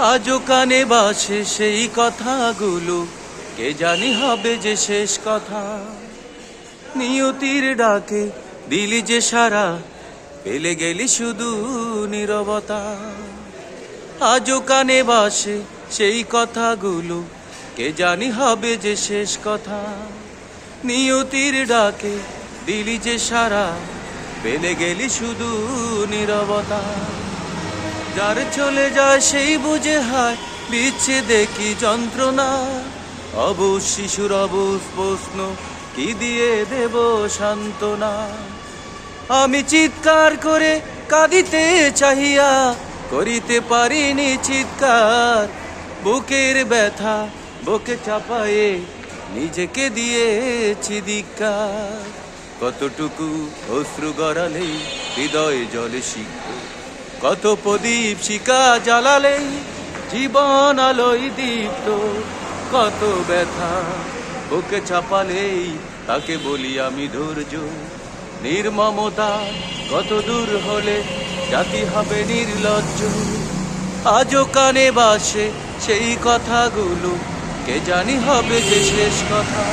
আজও কানে বাসে সেই কথাগুলো। কে জানি হবে যে শেষ কথা। নিয়তির ডাকে দিলি যে সারা, পেলে গেলি শুধু নীরবতা। আজও কানে বাসে সেই কথাগুলো, কে জানি হবে যে শেষ কথা। নিয়তির ডাকে দিলি যে সারা, পেলে গেলি শুধু নীরবতা। যার চলে যায় সেই বুঝে হায় বিচ্ছে দেখি যন্ত্রণা? অবুজ শিশুর অবুজ প্রশ্ন, কি দিয়ে দেব সান্ত্বনা? আমি চিৎকার করে কাঁদিতে চাহিয়া, করিতে পারিনি চিৎকার। বুকের ব্যথা, বুকে চাপায়ে নিজেকে দিয়েছি ধিক্কার। কতটুকু অশ্রু গড়ালেই হৃদয়ে জলে শিখব কত প্রদীপ শিকা জ্বালালেই জীবন আলোয় দীপ্ত, কত ব্যথা বুকে চাপালেই তাকে বলি আমি ধৈর্য। নির্মমতা কত দূর হলে জাতি হবে নির্লজ্জ। আজও কানে বাসে সেই কথাগুলো, কে জানি হবে যে শেষ কথা।